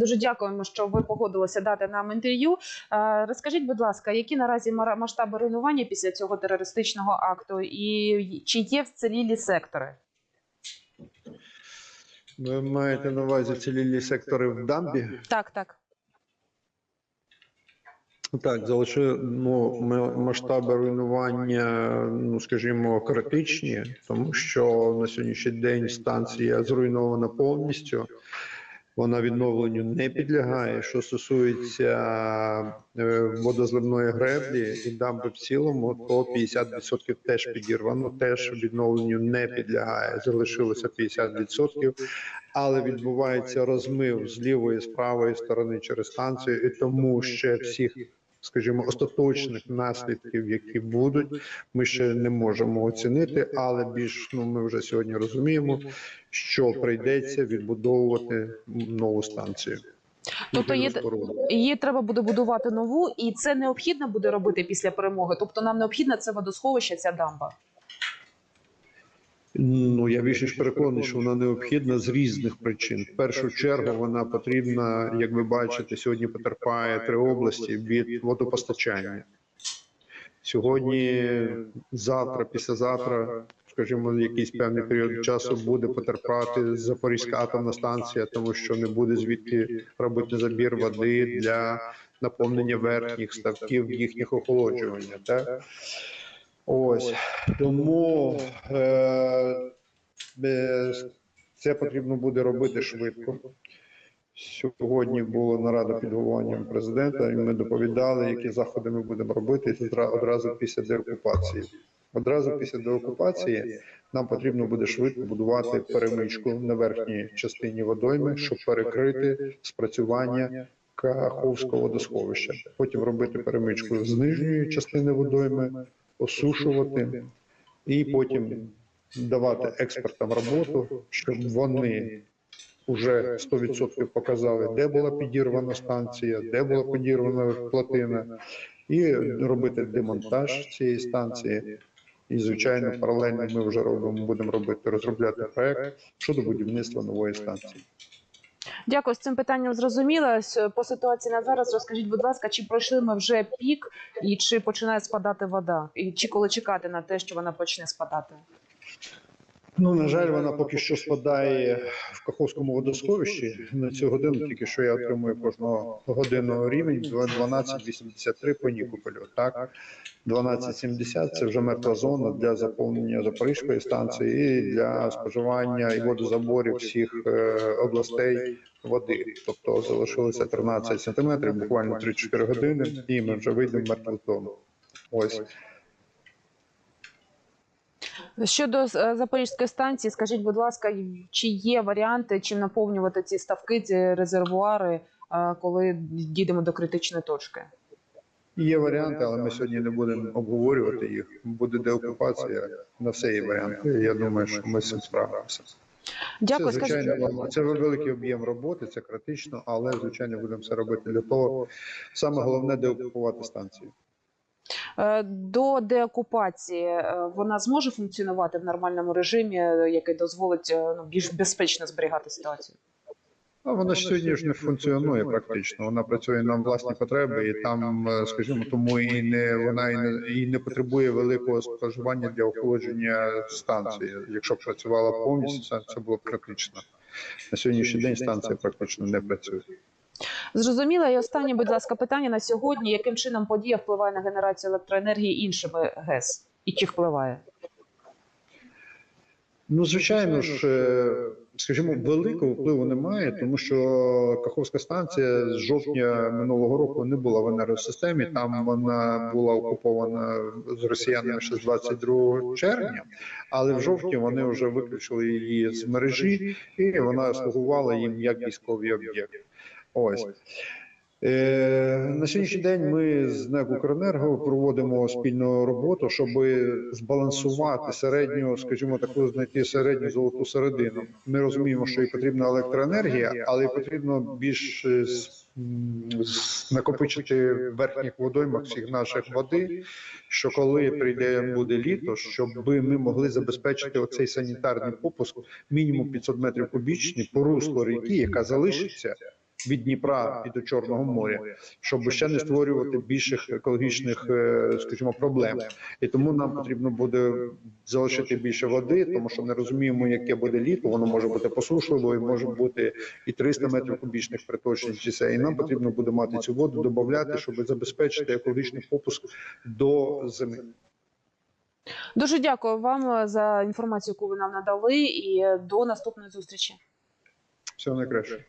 Дуже дякуємо, що ви погодилися дати нам інтерв'ю. Е, Розкажіть, будь ласка, які наразі масштаби руйнування після цього терористичного акту, і чи є вцілілі сектори? Ви маєте на увазі цілілі сектори в дамбі? Так, так. Так, залиши ну, масштаби руйнування, ну скажімо, критичні, тому що на сьогоднішній день станція зруйнована повністю. Вона відновленню не підлягає. Що стосується е, водозливної греблі і дамби в цілому, то 50% теж підірвано, теж відновленню не підлягає. Залишилося 50%, але відбувається розмив з лівої з правої сторони через станцію, і тому ще всіх. Скажімо, остаточних наслідків, які будуть, ми ще не можемо оцінити, але більш ну ми вже сьогодні розуміємо, що прийдеться відбудовувати нову станцію. Тобто Споруду. Її треба буде будувати нову, і це необхідно буде робити після перемоги. Тобто нам необхідна це водосховище, ця дамба. Ну я більше ж переконаний, що вона необхідна з різних причин. В першу чергу вона потрібна, як ви бачите, сьогодні потерпає три області від водопостачання. Сьогодні, завтра, післязавтра, скажімо, якийсь певний період часу буде потерпати Запорізька атомна станція, тому що не буде звідки робити забір води для наповнення верхніх ставків їхніх охолоджування. Так? Ось тому е, це потрібно буде робити швидко. Сьогодні була нарада під головуванням президента, і ми доповідали, які заходи ми будемо робити одра- одразу після деокупації. Одразу після деокупації нам потрібно буде швидко будувати перемичку на верхній частині водойми, щоб перекрити спрацювання Каховського водосховища. Потім робити перемичку з нижньої частини водойми, осушувати і потім давати експертам роботу, щоб вони вже 100% показали, де була підірвана станція, де була підірвана плотина, і робити демонтаж цієї станції. І звичайно, паралельно ми вже робимо, будемо робити розробляти проект щодо будівництва нової станції. Дякую, з цим питанням зрозуміло. По ситуації на зараз розкажіть, будь ласка, чи пройшли ми вже пік і чи починає спадати вода? І чи коли чекати на те, що вона почне спадати? Ну, на жаль, вона поки що спадає в Каховському водосховищі. На цю годину тільки що я отримую кожного годину рівень 12,83 по Нікополю. Так, 12,70 – це вже мертва зона для заповнення Запорізької станції і для споживання і водозаборів всіх е, областей води. Тобто залишилося 13 сантиметрів, буквально 3-4 години, і ми вже вийдемо в мертву зону. Ось. Щодо е, Запорізької станції, скажіть, будь ласка, чи є варіанти, чим наповнювати ці ставки, ці резервуари, е, коли дійдемо до критичної точки? Є варіанти, але ми сьогодні не будемо обговорювати їх. Буде деокупація, на все є варіанти. Я думаю, що ми з цим справимося. Дякую, це, скажіть. звичайно, це великий об'єм роботи, це критично, але звичайно будемо все робити для того. Саме головне деокупувати станцію. Е, До деокупації е, вона зможе функціонувати в нормальному режимі, е, який дозволить ну, більш безпечно зберігати ситуацію. А вона ж сьогодні ж не функціонує практично. Вона працює на власні потреби, і там, скажімо, тому і не вона і не і не потребує великого споживання для охолодження станції. Якщо б працювала повністю, це, це було б критично. На сьогоднішній день станція практично не працює. Зрозуміло, і останнє, будь ласка, питання на сьогодні: яким чином подія впливає на генерацію електроенергії іншими ГЕС? І чи впливає? Ну, звичайно ж, е, скажімо, великого впливу немає, тому що Каховська станція з жовтня минулого року не була в енергосистемі. Там вона була окупована з росіянами ще з 22 червня, але в жовтні вони вже виключили її з мережі, і вона слугувала їм як військовий об'єкт. Ось. Е, на сьогоднішній день ми з НЕК «Укренерго» проводимо спільну роботу, щоб збалансувати середню, скажімо, таку знайти середню золоту середину. Ми розуміємо, що і потрібна електроенергія, але і потрібно більш е, накопичити в верхніх водоймах всіх наших води. Що коли прийде буде літо, щоб ми могли забезпечити оцей санітарний попуск мінімум 500 метрів кубічний по руслу ріки, яка залишиться від Дніпра і до Чорного моря, щоб ще не створювати більших екологічних, е, скажімо, проблем. І тому нам потрібно буде залишити більше води, тому що не розуміємо, яке буде літо. Воно може бути посушливо, і може бути і 300 метрів кубічних приточних чи це. І нам потрібно буде мати цю воду, додати, щоб забезпечити екологічний попуск до зими. Дуже дякую вам е, за інформацію, яку ви нам надали, і е, до наступної зустрічі. Всього найкраще.